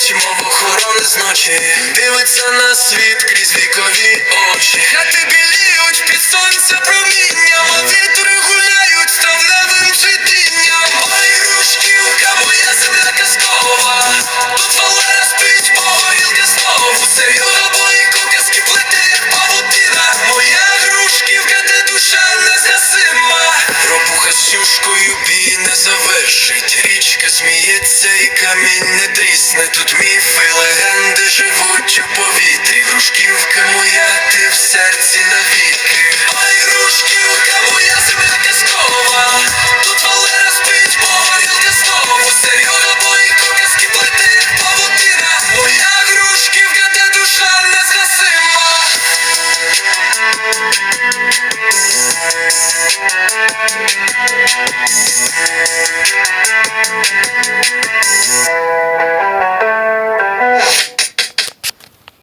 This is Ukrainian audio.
стоїть, мов охорони з ночі. Дивиться на світ крізь вікові очі. Хай біліють З бій не завершить. Річка сміється і камінь не трісне. Тут міфи, легенди живуть у повітрі. Грушківка моя, ти в серці навіки. Ой, грушківка, моя земля казкова. Тут Валера спить, бо горілка знову. Серйозно бойко, казки плете, як павутина. Моя грушківка, де душа Thank you.